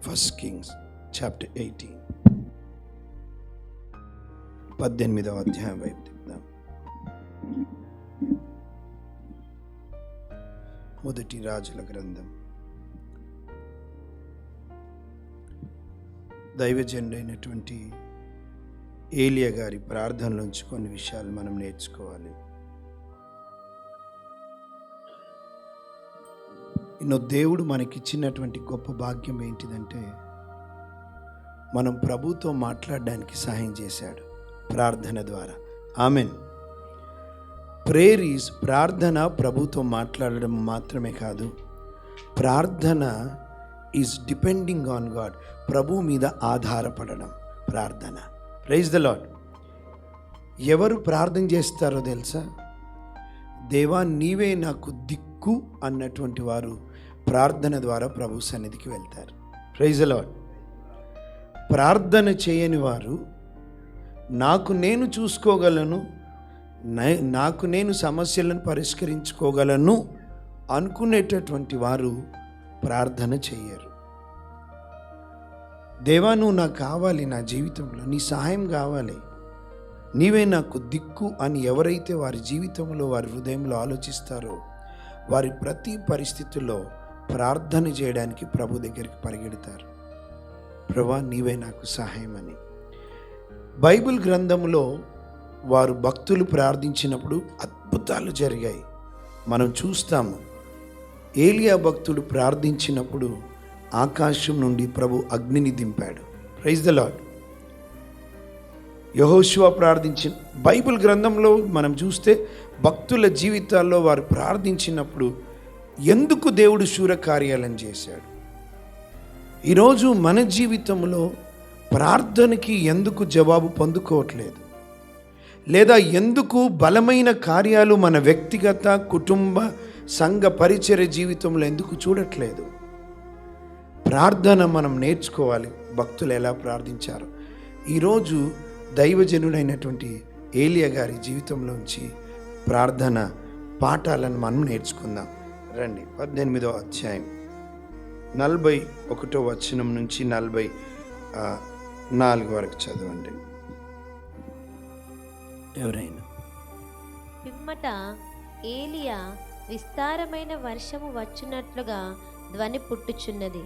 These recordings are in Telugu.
ఫస్ట్ కింగ్స్ చాప్టర్ ఎయిటీన్ పద్దెనిమిదవ అధ్యాయం వైపు తిప్పుదాం. మొదటి రాజుల గ్రంథం. దైవజనుడైనటువంటి ఏలియా గారి ప్రార్థనలోంచి కొన్ని విషయాలు మనం నేర్చుకోవాలి. ఇన్నో దేవుడు మనకిచ్చినటువంటి గొప్ప భాగ్యం ఏంటిదంటే మనం ప్రభుతో మాట్లాడడానికి సహాయం చేశాడు ప్రార్థన ద్వారా. ఆమెన్. ప్రేయర్ ఈజ్ ప్రార్థన ప్రభుతో మాట్లాడడం మాత్రమే కాదు. ప్రార్థన ఈజ్ డిపెండింగ్ ఆన్ గాడ్. ప్రభు మీద ఆధారపడడం ప్రార్థన. ప్రైజ్ ద లాడ్ ఎవరు ప్రార్థన చేస్తారో తెలుసా? దేవా నీవే నాకు దిక్కు అన్నటువంటి వారు ప్రార్థన ద్వారా ప్రభు సన్నిధికి వెళ్తారు. ప్రైజ్ లాడ్ ప్రార్థన చేయని వారు నాకు నేను చూసుకోగలను నాకు నేను సమస్యలను పరిష్కరించుకోగలను అనుకునేటటువంటి వారు ప్రార్థన చేయరు. దేవా నువ్వు నాకు కావాలి నా జీవితంలో నీ సహాయం కావాలి. నీవే నాకు దిక్కు అని ఎవరైతే వారి జీవితంలో వారి హృదయంలో ఆలోచిస్తారో వారి ప్రతి పరిస్థితుల్లో ప్రార్థన చేయడానికి ప్రభు దగ్గరికి పరిగెడతారు. ప్రభా నీవే నాకు సహాయం అని బైబిల్ గ్రంథంలో వారు భక్తులు ప్రార్థించినప్పుడు అద్భుతాలు జరిగాయి. మనం చూస్తాము ఏలియా భక్తుడు ప్రార్థించినప్పుడు ఆకాశం నుండి ప్రభు అగ్నిని దింపాడు. ప్రైజ్ ద లాడ్ యహోశివ ప్రార్థించిన బైబిల్ గ్రంథంలో మనం చూస్తే భక్తుల జీవితాల్లో వారు ప్రార్థించినప్పుడు ఎందుకు దేవుడు శూరకార్యాలను చేశాడు? ఈరోజు మన జీవితంలో ప్రార్థనకి ఎందుకు జవాబు పొందుకోవట్లేదు? లేదా ఎందుకు బలమైన కార్యాలు మన వ్యక్తిగత కుటుంబ సంఘ పరిచర్య జీవితంలో ఎందుకు చూడట్లేదు? ప్రార్థన మనం నేర్చుకోవాలి. భక్తులు ఎలా ప్రార్థించారు. ఈరోజు దైవజనుడైనటువంటి ఏలియా గారి జీవితంలోంచి ప్రార్థన పాఠాలను మనం నేర్చుకుందాం. రండి. పద్దెనిమిదో అధ్యాయం. నలభై ఒకటో వచనం నుంచి నలభై నాలుగు వరకు చదవండి. ఎవరైనా? పిమ్మట ఏలియా విస్తారమైన వర్షము వచ్చునట్లుగా ధ్వని పుట్టుచున్నది.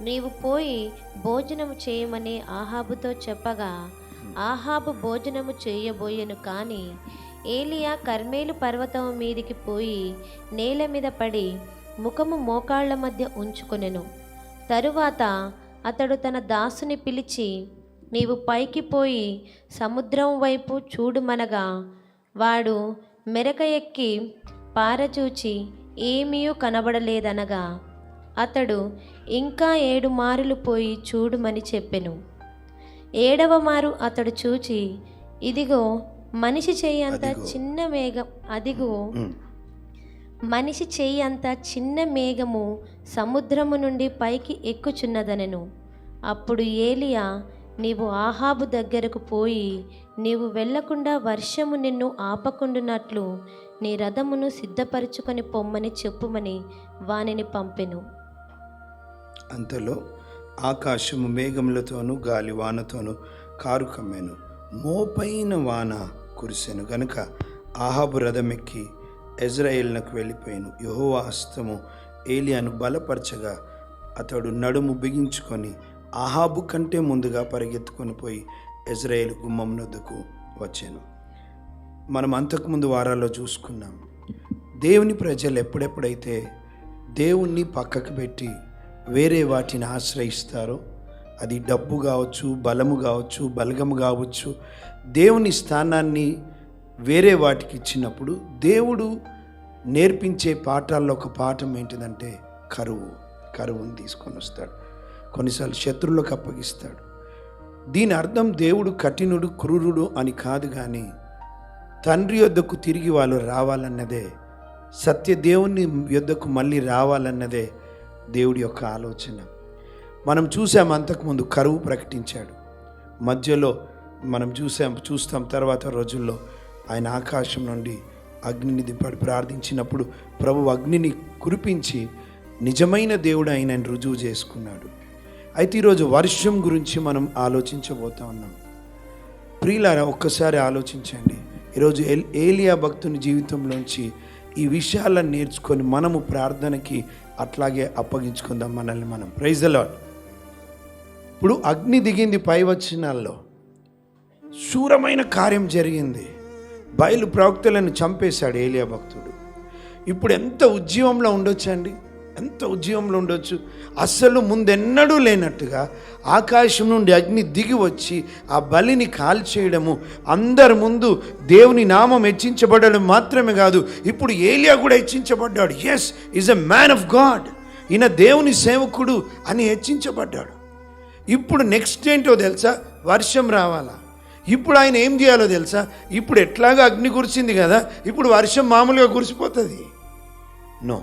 నీవు పోయి భోజనము చేయమని ఆహాబుతో చెప్పగా ఆహాబు భోజనము చేయబోయెను కానీ ఏలియా కర్మేలు పర్వతం మీదికి పోయి నేల మీద పడి ముఖము మోకాళ్ళ మధ్య ఉంచుకొనెను. తరువాత అతడు తన దాసుని పిలిచి నీవు పైకి పోయి సముద్రం వైపు చూడుమనగా వాడు మెరక ఎక్కి పారచూచి ఏమీయూ కనబడలేదనగా అతడు ఇంకా ఏడు మారులు పోయి చూడుమని చెప్పెను. ఏడవ మారు అతడు చూచి ఇదిగో మనిషి చెయ్యంత అదిగో. చిన్న మేఘం. అదిగో. మనిషి చెయ్యి అంత చిన్న మేఘము సముద్రము నుండి పైకి ఎక్కుచున్నదనెను. అప్పుడు ఏలియా నీవు ఆహాబు దగ్గరకు పోయి నీవు వెళ్ళకుండా వర్షము నిన్ను ఆపకుండునట్లు నీ రథమును సిద్ధపరచుకొని పొమ్మని చెప్పుమని వానిని పంపెను. అంతలో ఆకాశము మేఘములతోనూ గాలి వానతోనూ కారు కమ్మెను మోపైన వాన కురిసెను. గనుక ఆహాబు రథమెక్కి ఎజ్రాయిల్నకు వెళ్ళిపోయాను యహోవా హస్తము ఏలియాను బలపరచగా అతడు నడుము బిగించుకొని ఆహాబు కంటే ముందుగా పరిగెత్తుకొని పోయి ఎజ్రాయేల్ గుమ్మం వద్దకు వచ్చాను. మనం అంతకుముందు వారాల్లో చూసుకున్నాం. దేవుని ప్రజలు ఎప్పుడెప్పుడైతే దేవుణ్ణి పక్కకు పెట్టి వేరే వాటిని ఆశ్రయిస్తారో అది డబ్బు కావచ్చు బలము కావచ్చు బలగము కావచ్చు దేవుని స్థానాన్ని వేరే వాటికి ఇచ్చినప్పుడు దేవుడు నేర్పించే పాఠాల్లో ఒక పాఠం ఏంటిదంటే కరువు. కరువుని తీసుకొని వస్తాడు. కొన్నిసార్లు శత్రువులకు అప్పగిస్తాడు. దీని అర్థం దేవుడు కఠినుడు క్రూరుడు అని కాదు కానీ తండ్రి యొద్దకు తిరిగి వాళ్ళు రావాలన్నదే సత్య దేవుని యొద్దకు మళ్ళీ రావాలన్నదే దేవుడి యొక్క ఆలోచన. మనం చూసాం అంతకుముందు కరువు ప్రకటించాడు. మధ్యలో మనం చూసాం చూస్తాం తర్వాత రోజుల్లో ఆయన ఆకాశం నుండి అగ్నిని దింపాడు ప్రార్థించినప్పుడు ప్రభు అగ్నిని కురిపించి నిజమైన దేవుడు ఆయన రుజువు చేసుకున్నాడు. అయితే ఈరోజు వర్షం గురించి మనం ఆలోచించబోతా ఉన్నాం. ప్రియులారా ఒక్కసారి ఆలోచించండి. ఈరోజు ఎల్- ఏలియా భక్తుని జీవితంలోంచి ఈ విషయాలను నేర్చుకొని మనము ప్రార్థనకి అట్లాగే అప్పగించుకుందాం మనల్ని మనం. ప్రైజ్ లాడ్ ఇప్పుడు అగ్ని దిగింది పై వచ్చినాల్లో శూరమైన కార్యం జరిగింది. బయలు ప్రవక్తలను చంపేశాడు ఏలియా భక్తుడు. ఇప్పుడు ఎంత ఉద్యమంలో ఉండొచ్చండి ఎంత ఉద్యమంలో ఉండొచ్చు? అస్సలు ముందెన్నడూ లేనట్టుగా ఆకాశం నుండి అగ్ని దిగి వచ్చి ఆ బలిని కాల్చేయడము అందరి ముందు దేవుని నామం హెచ్చించబడడం మాత్రమే కాదు ఇప్పుడు ఏలియా కూడా హెచ్చించబడ్డాడు. Yes is a man of God ఈయన దేవుని సేవకుడు అని హెచ్చించబడ్డాడు. ఇప్పుడు నెక్స్ట్ ఏంటో తెలుసా? వర్షం రావాలా? ఇప్పుడు ఆయన ఏం చేయాలో తెలుసా? ఇప్పుడు ఎట్లాగా అగ్ని కురిసింది కదా ఇప్పుడు వర్షం మామూలుగా కురిసిపోతుంది. నో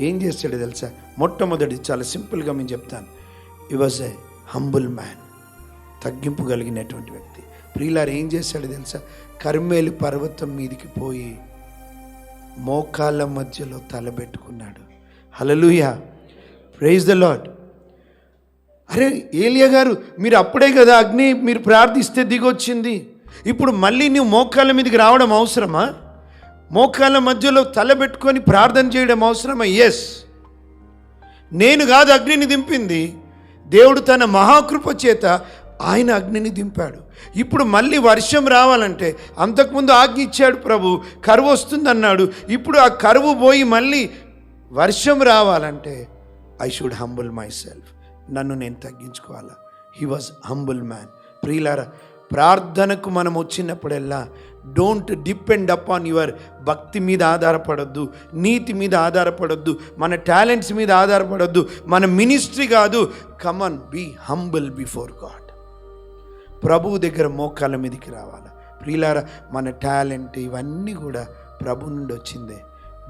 ఏం చేస్తాడు తెలుసా? మొట్టమొదటి చాలా సింపుల్గా మేము చెప్తాను. ఈ వాజ్ ఎ హంబుల్ మ్యాన్ తగ్గింపు కలిగినటువంటి వ్యక్తి. ప్రియులారు ఏం చేశాడు తెలుసా? కర్మేలు పర్వతం మీదికి పోయి మోకాళ్ళ మధ్యలో తలబెట్టుకున్నాడు. హలలుయా ప్రైజ్ ద లాడ్ అరే ఏలియా గారు మీరు అప్పుడే కదా అగ్ని మీరు ప్రార్థిస్తే దిగొచ్చింది. ఇప్పుడు మళ్ళీ నువ్వు మోకాళ్ళ మీదకి రావడం అవసరమా? మోకాళ్ళ మధ్యలో తలబెట్టుకొని ప్రార్థన చేయడం అవసరమా? ఎస్ నేను కాదు అగ్నిని దింపింది. దేవుడు తన మహాకృప చేత ఆయన అగ్నిని దింపాడు. ఇప్పుడు మళ్ళీ వర్షం రావాలంటే అంతకుముందు ఆజ్ఞ ఇచ్చాడు ప్రభు కరువు వస్తుందన్నాడు. ఇప్పుడు ఆ కరువు పోయి మళ్ళీ వర్షం రావాలంటే I should humble my self నన్ను నేను తగ్గించుకోవాలా? హీ వాజ్ హంబుల్ మ్యాన్ ప్రియులారా ప్రార్థనకు మనం వచ్చినప్పుడల్లా డోంట్ డిపెండ్ అపాన్ యువర్ భక్తి మీద ఆధారపడొద్దు నీతి మీద ఆధారపడొద్దు మన టాలెంట్స్ మీద ఆధారపడొద్దు మన మినిస్ట్రీ కాదు. Come on be humble before God ప్రభువు దగ్గర మోకాల మీదకి రావాలి? ప్రియులారా మన టాలెంట్ ఇవన్నీ కూడా ప్రభు నుండి వచ్చిందే.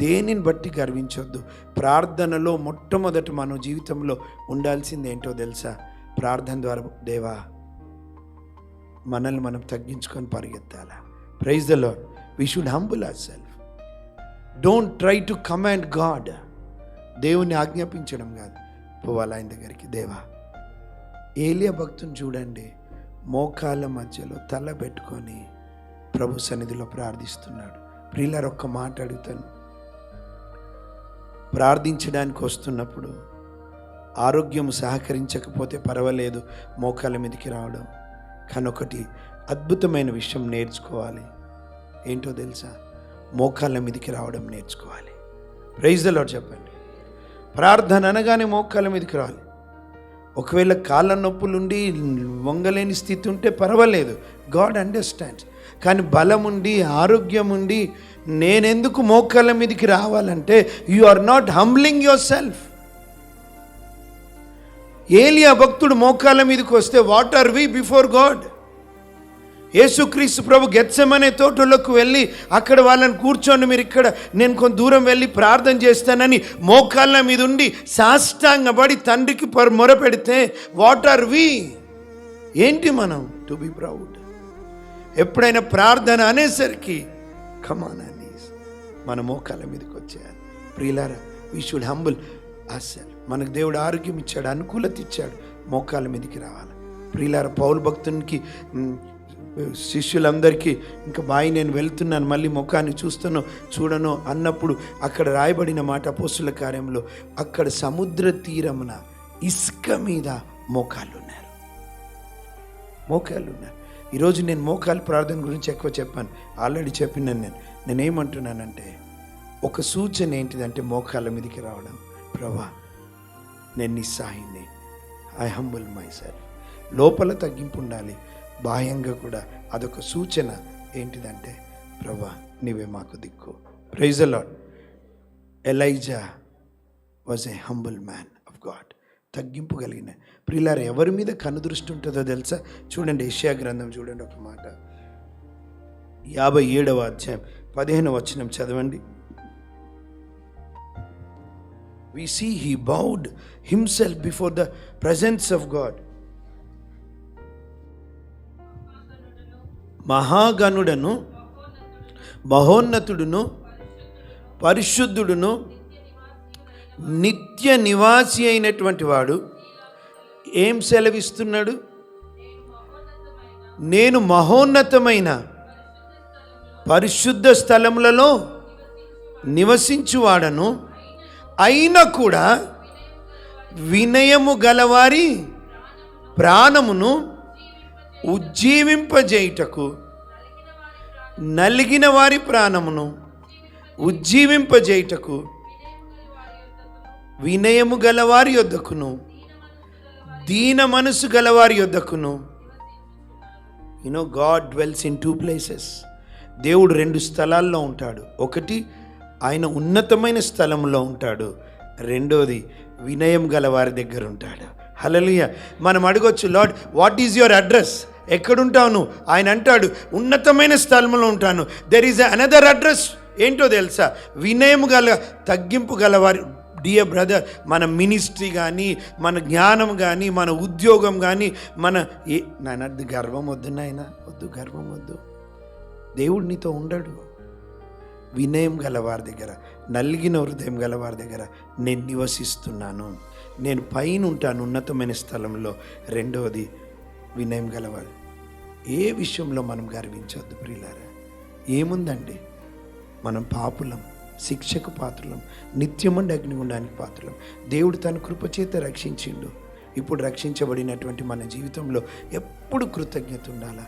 దేనిని బట్టి గర్వించొద్దు? ప్రార్థనలో మొట్టమొదట మన జీవితంలో ఉండాల్సింది ఏంటో తెలుసా? ప్రార్థన ద్వారా దేవా మనల్ని మనం తగ్గించుకొని పరిగెత్తాలా? Praise the Lord we should humble our self don't try to command God దేవుని ఆజ్ఞాపించడం కాదు. పోవాలి ఆయన దగ్గరికి? దేవా ఏలియా భక్తుని చూడండి. మోకాళ్ళ మధ్యలో తల పెట్టుకొని ప్రభు సన్నిధిలో ప్రార్థిస్తున్నాడు. ప్రిల్లర్ ఒక్క మాట అడుగుతాను. ప్రార్థించడానికి వస్తున్నప్పుడు ఆరోగ్యం సహకరించకపోతే పర్వాలేదు మోకాళ్ళ మీదకి రావడం. కానీ ఒకటి అద్భుతమైన విషయం నేర్చుకోవాలి. ఏంటో తెలుసా? మోకాళ్ళ మీదకి రావడం నేర్చుకోవాలి. ప్రైజ్ లాడ్ చెప్పండి. ప్రార్థన అనగానే మోకాళ్ళ మీదకి రావాలి. ఒకవేళ కాళ్ళ నొప్పులుండి వంగలేని స్థితి ఉంటే పర్వాలేదు. గాడ్ అండర్స్టాండ్స్ కానీ బలం ఉండి ఆరోగ్యం ఉండి నేనెందుకు మోకాళ్ళ మీదకి రావాలంటే you are not humbling your self ఏలియా భక్తుడు మోకాళ్ళ మీదకి వస్తే what are we before God యేసుక్రీస్తు ప్రభు గెత్సమనే తోటలోకి వెళ్ళి అక్కడ వాళ్ళని కూర్చొని మీరు ఇక్కడ నేను కొంత దూరం వెళ్ళి ప్రార్థన చేస్తానని మోకాళ్ళ మీద ఉండి సాష్టాంగపడి తండ్రికి మొర పెడితే వాట్ ఆర్ వి ఏంటి మనం? టు బి ప్రౌడ్ ఎప్పుడైనా ప్రార్థన అనేసరికి కమాన్ అని మన మోకాల మీదకి వచ్చేయాలి. ప్రియులారా వీ షుడ్ హంబుల్ అసలు మనకు దేవుడు ఆరోగ్యం ఇచ్చాడు అనుకూలత ఇచ్చాడు మోకాల మీదకి రావాలి. ప్రియులార పౌరు భక్తునికి శిష్యులందరికీ ఇంకా బాయి నేను వెళ్తున్నాను మళ్ళీ ముఖాన్ని చూస్తాను చూడనో అన్నప్పుడు అక్కడ రాయబడిన మాట పోస్టుల కార్యంలో అక్కడ సముద్ర తీరమున ఇసుక మీద మోకాళ్ళు ఉన్నారు మోకాళ్ళు ఉన్నారు ఈరోజు నేను మోకాలు ప్రార్థన గురించి ఎక్కువ చెప్పాను. ఆల్రెడీ చెప్పినాను నేను. నేనేమంటున్నానంటే ఒక సూచన ఏంటిదంటే మోకాళ్ళ మీదకి రావడం. ప్రభా నేను నిస్సాహిని ఐ హంబుల్ మై సెల్ఫ్ లోపల తగ్గింపు ఉండాలి. బాహ్యంగా కూడా అదొక సూచన ఏంటిదంటే ప్రభా నీవే మాకు దిక్కు. Praise the Lord Elijah was a humble man of God తగ్గింపు కలిగినాయి. ప్రియులార ఎవరి మీద కనుదృష్టి ఉంటుందో తెలుసా? చూడండి ఏషియా గ్రంథం చూడండి ఒక మాట. యాభై ఏడవ అధ్యాయం పదిహేను వచనం చదవండి. We see he bowed himself before the presence of God మహాగణుడను మహోన్నతుడును పరిశుద్ధుడును నిత్య నివాసి అయినటువంటి వాడు ఏం సెలవిస్తున్నాడు? నేను మహోన్నతమైన పరిశుద్ధ స్థలములలో నివసించువాడను అయినా కూడా వినయము గలవారి ప్రాణమును ఉజ్జీవింపజేయుటకు నలిగిన వారి ప్రాణమును ఉజ్జీవింపజేయుటకు వినయము గలవారి యొద్దకును. దీన మనసు గలవారి యొద్దకును. You know God dwells in two places దేవుడు రెండు స్థలాల్లో ఉంటాడు. ఒకటి ఆయన ఉన్నతమైన స్థలంలో ఉంటాడు. రెండోది వినయం గల వారి దగ్గర ఉంటాడు. హలలియ మనం అడగొచ్చు Lord what is your address ఎక్కడుంటావు నువ్వు ఆయన అంటాడు ఉన్నతమైన స్థలంలో ఉంటాను. దెర్ ఈజ్ అనదర్ అడ్రస్ ఏంటో తెలుసా? వినయం గల తగ్గింపు గలవారి డియర్ బ్రదర్ మన మినిస్ట్రీ కానీ మన జ్ఞానం కానీ మన ఉద్యోగం కానీ మన ఏ నాయన గర్వం వద్దు నాయన వద్దు గర్వం వద్దు. దేవుడు నీతో ఉండడు. వినయం గలవారి దగ్గర నలిగిన హృదయం గలవారి దగ్గర నేను నివసిస్తున్నాను. నేను పైన ఉంటాను ఉన్నతమైన స్థలంలో. రెండవది వినయం గలవాడు ఏ విషయంలో మనం గర్వించవద్దు ప్రియులారా? ఏముందండి? మనం పాపులం. శిక్షకు పాత్రలం. నిత్యమండి అగ్నిగుండానికి పాత్రలం. దేవుడు తన కృపచేత రక్షించిండు. ఇప్పుడు రక్షించబడినటువంటి మన జీవితంలో ఎప్పుడు కృతజ్ఞత ఉండాలా?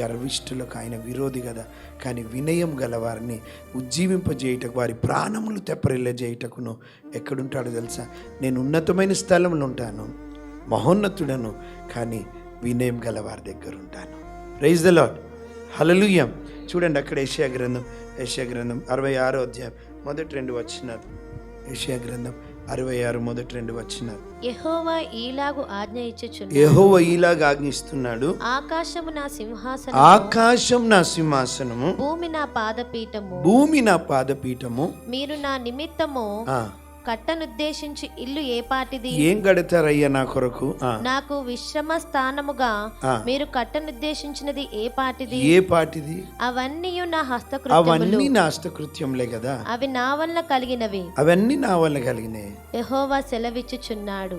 గర్విష్ఠులకు ఆయన విరోధి కదా. కానీ వినయం గలవారిని ఉజ్జీవింపజేయటకు వారి ప్రాణములు తెప్పరిల్లజేయటకును ఎక్కడుంటాడో తెలుసా? నేను ఉన్నతమైన స్థలంలో ఉంటాను మహోన్నతుడను కానీ వినయం గలవారి దగ్గర ఉంటాను రైజ్ ద లాడ్ హలలుయం చూడండి అక్కడ ఏషియా గ్రంథం. ఏషియా గ్రంథం అరవై ఆరో అధ్యాయం. మొదటి రెండు వచ్చినారు ఏషియా గ్రంథం అరవై ఆరు మొదటి రెండు వచ్చినారు యెహోవా ఈలాగు ఆజ్ఞ ఇచ్చుచున్నాడు. యెహోవా ఈలాగా ఆజ్ఞిస్తున్నాడు ఆకాశము నా సింహాసనం ఆకాశం నా సింహాసనము. భూమి నా పాదపీఠము. భూమి నా పాదపీఠము. మీరు నా నిమిత్తము కట్టనుద్దేశించి ఇల్లు ఏ పాటిది ఏం కడతారయ్యా నా కొరకు? నాకు విశ్రమ స్థానముగా. మీరు కట్టనుద్దేశించినది ఏ పాటిది ఏ పాటిది అవన్నీ నా హస్తకృత్యములు. అవన్నీ నా అష్టకృత్యంలే కదా. అవి నా వల్ల కలిగినవి. అవన్నీ నా వల్ల కలిగినాయి యెహోవా సెలవిచ్చుచున్నాడు.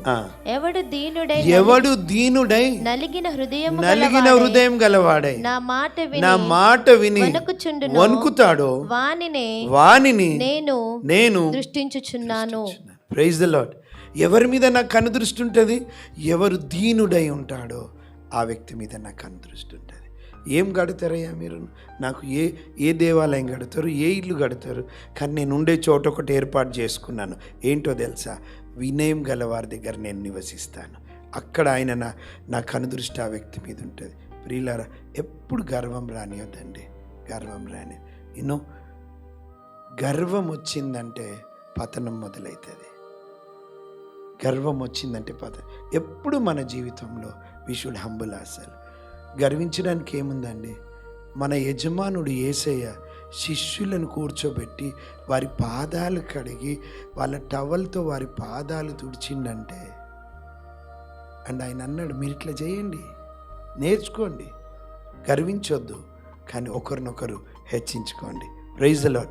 ఎవడు దీనుడై ఎవడు దీనుడై నలిగిన హృదయము నలిగిన హృదయం గలవాడై నా మాట నా విని మాట విని వణుకుచుండును. వణుకుతాడో వానినే వానిని నేను నేను దృష్టించుచున్నాను. ప్రైజ్ ద లాడ్ ఎవరి మీద నాకు కనుదృష్టి ఉంటుంది ఎవరు దీనుడై ఉంటాడో ఆ వ్యక్తి మీద నాకు కనుదృష్టి ఉంటుంది ఏం కడతారయ్యా మీరు? నాకు ఏ ఏ దేవాలయం కడతారు ఏ ఇల్లు కడతారు కానీ నేను ఉండే చోట ఒకటి ఏర్పాటు చేసుకున్నాను. ఏంటో తెలుసా? వినయం గల వారి దగ్గర నేను నివసిస్తాను. అక్కడ ఆయన నా నా కనుదృష్టి ఆ వ్యక్తి మీద ఉంటుంది. ప్రియులారా ఎప్పుడు గర్వం రానియొద్దండి. గర్వం రాని. యూనో గర్వం వచ్చిందంటే పతనం మొదలవుతుంది గర్వం వచ్చిందంటే పతనం ఎప్పుడు మన జీవితంలో వి షుడ్ హంబుల్ అసలు గర్వించడానికి ఏముందండి? మన యజమానుడు ఏసయ్య శిష్యులను కూర్చోబెట్టి వారి పాదాలు కడిగి వాళ్ళ టవల్తో వారి పాదాలు తుడిచిండంటే అండ్ ఆయన అన్నాడు మీరు ఇట్లా చేయండి నేర్చుకోండి గర్వించొద్దు కానీ ఒకరినొకరు హెచ్చించుకోండి. Praise lord